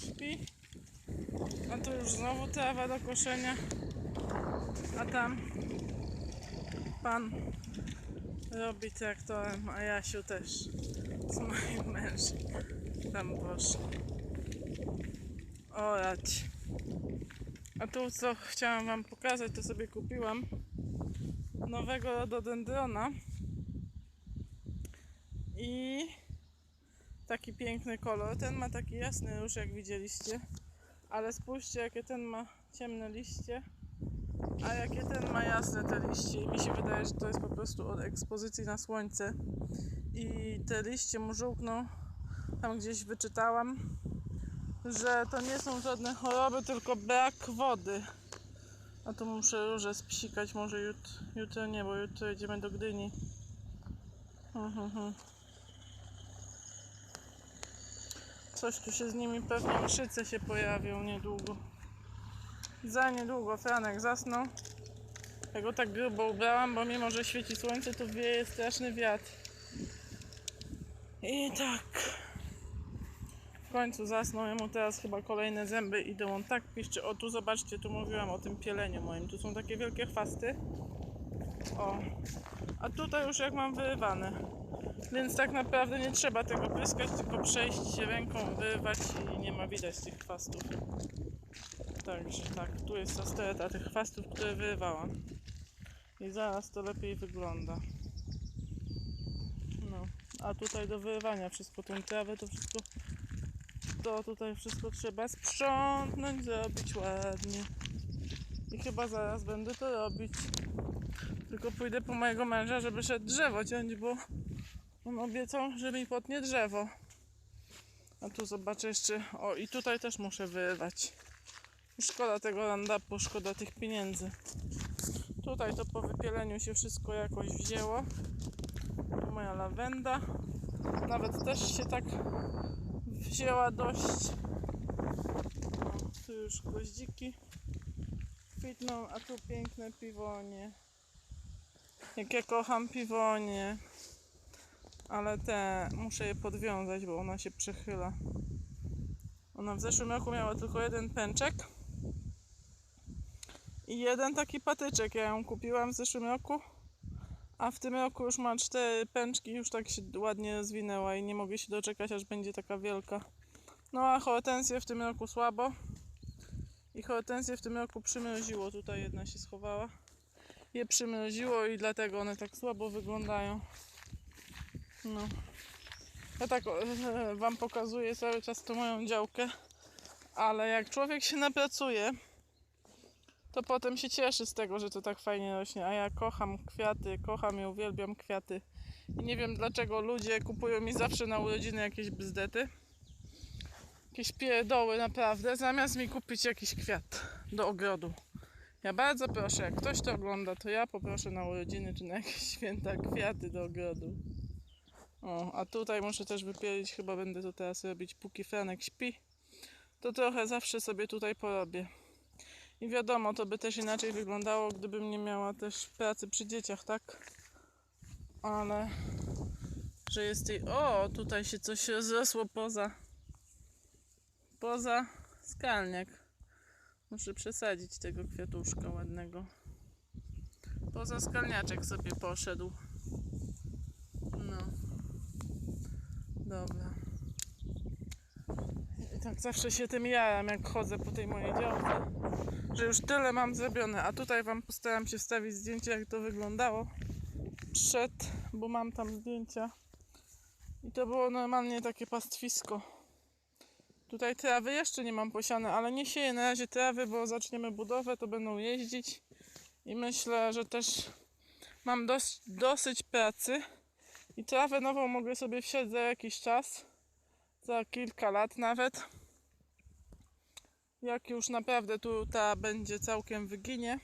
śpi. A tu już znowu trawa do koszenia. A tam pan robi traktorem, a Jasiu też z moim mężem tam poszedł. Orać. A tu co chciałam wam pokazać, to sobie kupiłam nowego rododendrona i taki piękny kolor. Ten ma taki jasny róż, jak widzieliście, ale spójrzcie, jakie ten ma ciemne liście, a jakie ten ma jasne te liście. I mi się wydaje, że to jest po prostu od ekspozycji na słońce. I te liście mu żółkną, tam gdzieś wyczytałam, że to nie są żadne choroby, tylko brak wody. A tu muszę róże spsikać, może jutro, jutro nie, bo jutro jedziemy do Gdyni. Mhm. Coś tu się z nimi pewnie mszyce się pojawią niedługo. Za niedługo Franek zasnął. Ja go tak grubo ubrałam, bo mimo, że świeci słońce, to wieje straszny wiatr. I tak. W końcu zasnął, jemu teraz chyba kolejne zęby idą, on tak piszczy. O, tu zobaczcie, tu mówiłam o tym pieleniu moim. Tu są takie wielkie chwasty. O. A tutaj już jak mam wyrywane. Więc tak naprawdę nie trzeba tego pryskać, tylko przejść się ręką, wyrywać i nie ma widać tych chwastów. Także tak, tu jest ta stereta tych chwastów, które wyrywałam. I zaraz to lepiej wygląda. No, a tutaj do wyrywania wszystko, tą trawę, to wszystko, to tutaj wszystko trzeba sprzątnąć, zrobić ładnie. I chyba zaraz będę to robić. Tylko pójdę po mojego męża, żeby szedł drzewo ciąć, bo on obiecał, że mi potnie drzewo. A tu zobaczę jeszcze. O, i tutaj też muszę wyrywać. Szkoda tego randapu, szkoda tych pieniędzy. Tutaj to po wypieleniu się wszystko jakoś wzięło. Tu moja lawenda. Nawet też się tak wzięła dość. O, tu już gwoździki kwitną, a tu piękne piwonie. Jak ja kocham piwonie. Ale te muszę je podwiązać, bo ona się przechyla. Ona w zeszłym roku miała tylko jeden pęczek. I jeden taki patyczek. Ja ją kupiłam w zeszłym roku. A w tym roku już ma cztery pęczki, już tak się ładnie rozwinęła i nie mogę się doczekać, aż będzie taka wielka. No a hortensję w tym roku słabo. I hortensję w tym roku przymroziło. Tutaj jedna się schowała. Je przymroziło i dlatego one tak słabo wyglądają. No. Ja tak e, wam pokazuję cały czas tą moją działkę, ale jak człowiek się napracuje, to potem się cieszy z tego, że to tak fajnie rośnie. A ja kocham kwiaty, kocham i uwielbiam kwiaty. I nie wiem dlaczego ludzie kupują mi zawsze na urodziny jakieś bzdety. Jakieś pierdoły naprawdę, zamiast mi kupić jakiś kwiat do ogrodu. Ja bardzo proszę, jak ktoś to ogląda, to ja poproszę na urodziny czy na jakieś święta kwiaty do ogrodu. O, a tutaj muszę też wypielić, chyba będę to teraz robić, póki Franek śpi. To trochę zawsze sobie tutaj porobię. I wiadomo, to by też inaczej wyglądało, gdybym nie miała też pracy przy dzieciach, tak? Ale, że jest jej... O, tutaj się coś rozrosło poza... Poza skalniak. Muszę przesadzić tego kwiatuszka ładnego. Poza skalniaczek sobie poszedł. No. Dobra. I tak zawsze się tym jaram, jak chodzę po tej mojej działce, że już tyle mam zrobione. A tutaj Wam postaram się wstawić zdjęcie, jak to wyglądało przed, bo mam tam zdjęcia. I to było normalnie takie pastwisko. Tutaj trawy jeszcze nie mam posiane, ale nie sieję na razie trawy, bo zaczniemy budowę, to będą jeździć. I myślę, że też mam dosyć pracy. I trawę nową mogę sobie wsiać za jakiś czas. Za kilka lat nawet. Jak już naprawdę tu ta będzie całkiem wyginie.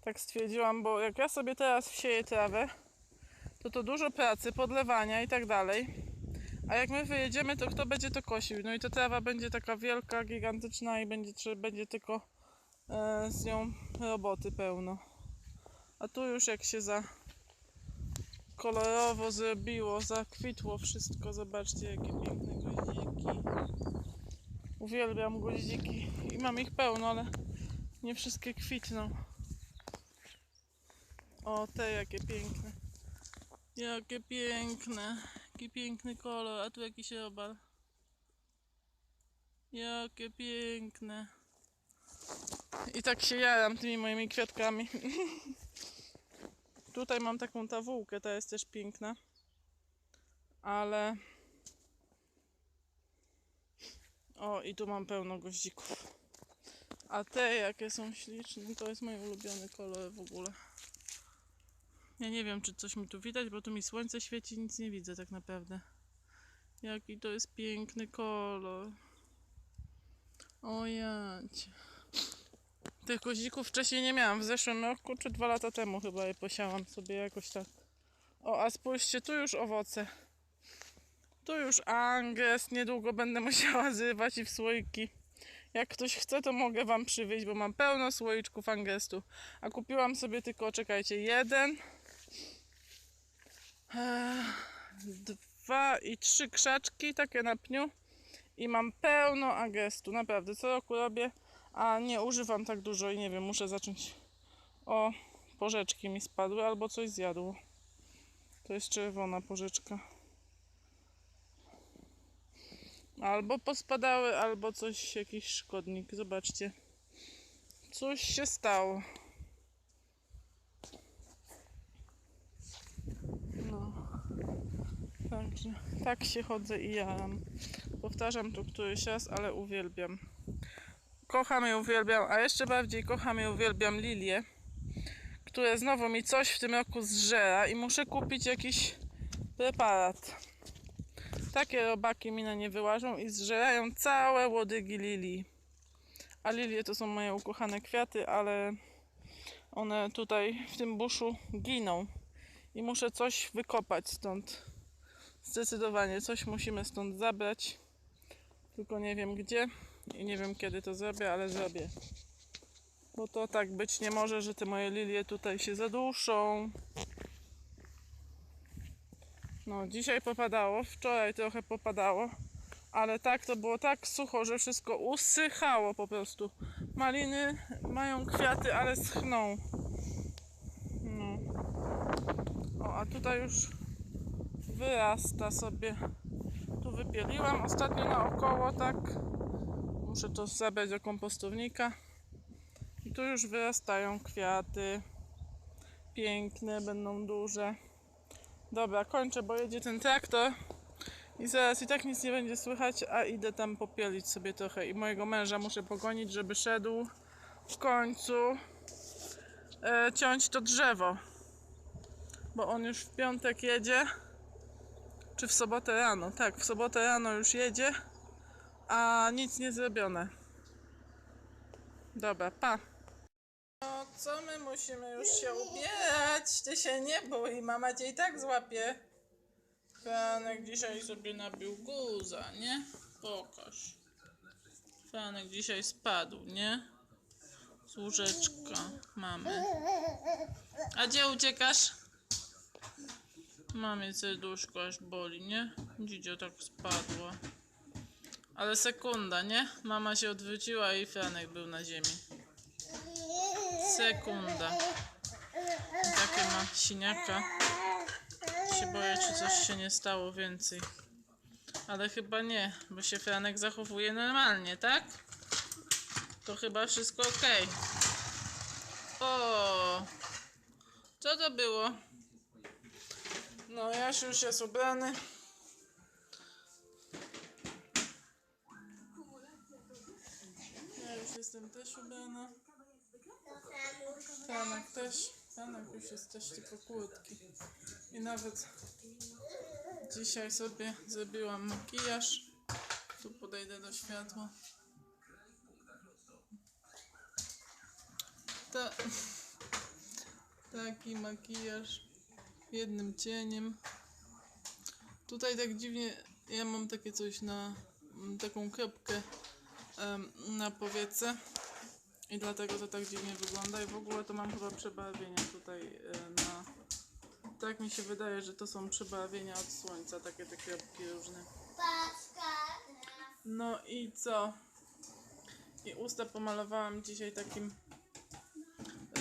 Tak stwierdziłam, bo jak ja sobie teraz wsieję trawę, to to dużo pracy, podlewania i tak dalej. A jak my wyjedziemy, to kto będzie to kosił? No i ta trawa będzie taka wielka, gigantyczna i będzie, będzie tylko e, z nią roboty pełno. A tu już jak się za kolorowo zrobiło, zakwitło wszystko. Zobaczcie, jakie piękne goździki. Uwielbiam goździki i mam ich pełno, ale nie wszystkie kwitną. O, te jakie piękne. Jakie piękne. Jaki piękny kolor, a tu jakiś robal. Jakie piękne. I tak się jaram tymi moimi kwiatkami. Tutaj mam taką tawółkę, ta jest też piękna. Ale... O, i tu mam pełno goździków. A te, jakie są śliczne, to jest mój ulubiony kolor w ogóle. Ja nie wiem, czy coś mi tu widać, bo tu mi słońce świeci, nic nie widzę tak naprawdę. Jaki to jest piękny kolor. O jacie. Tych kozików wcześniej nie miałam. W zeszłym roku, czy dwa lata temu chyba je posiałam sobie jakoś tak. O, a spójrzcie, tu już owoce. Tu już anges. Niedługo będę musiała zrywać i w słoiki. Jak ktoś chce, to mogę wam przywieźć, bo mam pełno słoiczków angestu. A kupiłam sobie tylko, czekajcie, jeden, e, dwa i trzy krzaczki, takie na pniu. I mam pełno angestu, naprawdę. Co roku robię, a nie używam tak dużo i nie wiem, muszę zacząć. O, porzeczki mi spadły albo coś zjadło. To jest czerwona porzeczka. Albo pospadały, albo coś, jakiś szkodnik. Zobaczcie. Coś się stało. No. Także tak się chodzę i jaram. Powtarzam to któryś raz, ale uwielbiam. Kocham i uwielbiam, a jeszcze bardziej kocham i uwielbiam lilię, które znowu mi coś w tym roku zżera i muszę kupić jakiś preparat. Takie robaki mi na nie wyłażą i zżerają całe łodygi lilii. A lilie to są moje ukochane kwiaty, ale one tutaj w tym buszu giną. I muszę coś wykopać stąd. Zdecydowanie coś musimy stąd zabrać. Tylko nie wiem gdzie i nie wiem kiedy to zrobię, ale zrobię. Bo to tak być nie może, że te moje lilie tutaj się zaduszą. No, dzisiaj popadało, wczoraj trochę popadało, ale tak to było tak sucho, że wszystko usychało po prostu. Maliny mają kwiaty, ale schną. No. O, a tutaj już wyrasta sobie. Tu wypieliłam ostatnio naokoło, tak. Muszę to zabrać do kompostownika. I tu już wyrastają kwiaty. Piękne, będą duże. Dobra, kończę, bo jedzie ten traktor i zaraz i tak nic nie będzie słychać, a idę tam popielić sobie trochę i mojego męża muszę pogonić, żeby szedł w końcu e, ciąć to drzewo, bo on już w piątek jedzie, czy w sobotę rano, tak, w sobotę rano już jedzie, a nic nie zrobione. Dobra, pa. No, co my musimy już się ubierać? Ty się nie bój, mama cię i tak złapie. Franek dzisiaj sobie nabił guza, nie? Pokaż. Franek dzisiaj spadł, nie? Z łóżeczka mamy. A gdzie uciekasz? Mamie serduszko aż boli, nie? Dzidzio tak spadła. Ale sekunda, nie? Mama się odwróciła i Franek był na ziemi. Sekunda. Takie ma siniaka. Się boję, czy coś się nie stało więcej. Ale chyba nie, bo się Franek zachowuje normalnie, tak? To chyba wszystko ok. O, co to było? No, Jaś już jest ubrany. Też ubrana. Franek też. Franek już jest też tylko kurtki. I nawet dzisiaj sobie zrobiłam makijaż. Tu podejdę do światła. Ta, taki makijaż jednym cieniem. Tutaj tak dziwnie, ja mam takie coś na taką kropkę na powiece. I dlatego to tak dziwnie wygląda i w ogóle to mam chyba przebarwienia tutaj e, na... Tak mi się wydaje, że to są przebarwienia od słońca, takie te kropki różne. No i co? I usta pomalowałam dzisiaj takim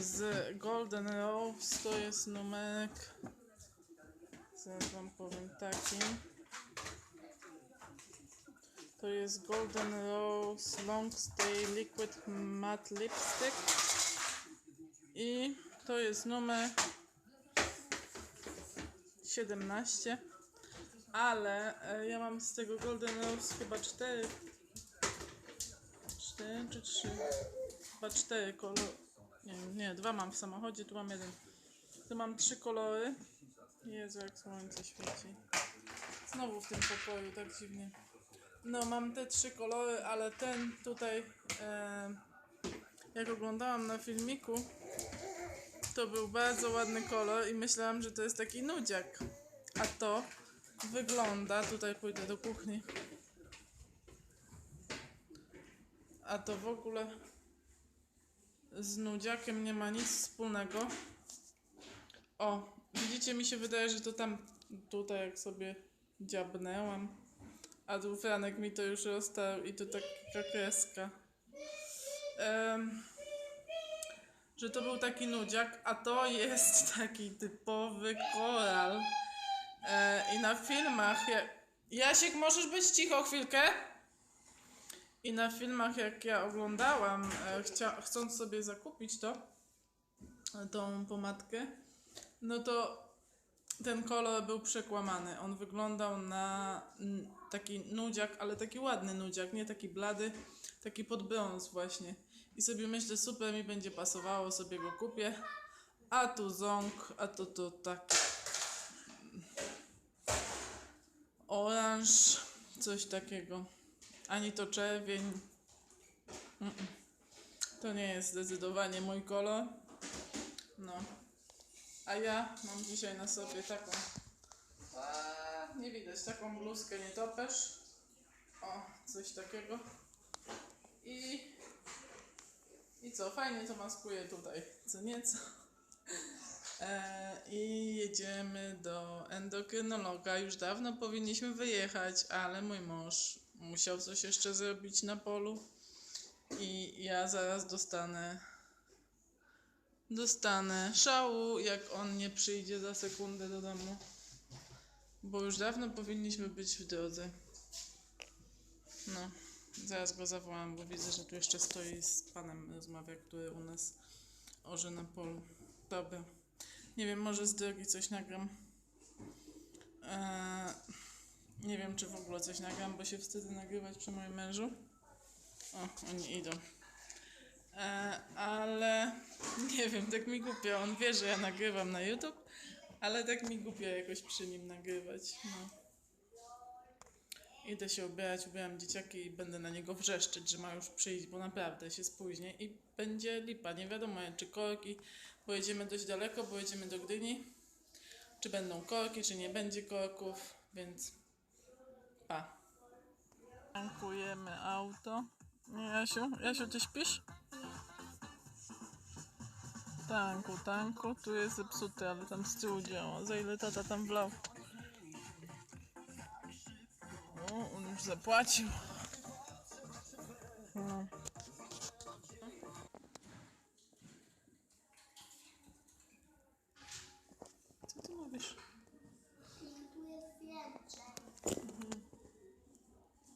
z Golden Rose. To jest numerek. Zaraz wam powiem takim. To jest Golden Rose Long Stay Liquid Matte Lipstick. I to jest numer 17. Ale e, ja mam z tego Golden Rose chyba 4. 4 czy 3? Chyba 4 kolory. Nie, nie, dwa mam w samochodzie, tu mam jeden. Tu mam trzy kolory. Jezu, jak słońce świeci. Znowu w tym pokoju, tak dziwnie. No, mam te trzy kolory, ale ten tutaj, e, jak oglądałam na filmiku, to był bardzo ładny kolor i myślałam, że to jest taki nudziak. A to wygląda, tutaj pójdę do kuchni. A to w ogóle z nudziakiem nie ma nic wspólnego. O, widzicie, mi się wydaje, że to tam, tutaj jak sobie dziabnęłam, a tu Franek mi to już rozstał i to taka kreska. Em, że to był taki nudziak, a to jest taki typowy koral. E, I na filmach, jak... Jasiek, możesz być cicho chwilkę? I na filmach, jak ja oglądałam, e, chcia, chcąc sobie zakupić to, tą pomadkę, no to ten kolor był przekłamany. On wyglądał na mm, taki nudziak, ale taki ładny nudziak, nie taki blady, taki pod brąz właśnie. I sobie myślę, super mi będzie pasowało, sobie go kupię. A tu ząg, a to to tak oranż, coś takiego. Ani to czerwień. Mm-mm. To nie jest zdecydowanie mój kolor. No. A ja mam dzisiaj na sobie taką. A, nie widać, taką bluzkę nie topesz. O, coś takiego. I. I co, fajnie to maskuje tutaj, co nieco. E, I jedziemy do endokrynologa. Już dawno powinniśmy wyjechać, ale mój mąż musiał coś jeszcze zrobić na polu. I ja zaraz dostanę. Dostanę szału, jak on nie przyjdzie za sekundę do domu. Bo już dawno powinniśmy być w drodze. No, zaraz go zawołam, bo widzę, że tu jeszcze stoi z panem rozmawia, który u nas orze na polu. Dobra. Nie wiem, może z drogi coś nagram. Eee, nie wiem, czy w ogóle coś nagram, bo się wstydzę nagrywać przy moim mężu. O, oni idą. Eee, ale nie wiem, tak mi głupio. On wie, że ja nagrywam na YouTube, ale tak mi głupio jakoś przy nim nagrywać. No. Idę się ubierać, ubieram dzieciaki i będę na niego wrzeszczeć, że ma już przyjść, bo naprawdę się spóźnię i będzie lipa. Nie wiadomo, czy korki, bo jedziemy dość daleko, bo jedziemy do Gdyni. Czy będą korki, czy nie będzie korków, więc pa. Tankujemy auto. Jasiu? Jasiu, ty śpisz? Tanku, tanku. Tu jest zepsuty, ale tam z tyłu działa. Za ile tata tam wlał? O, on już zapłacił. No.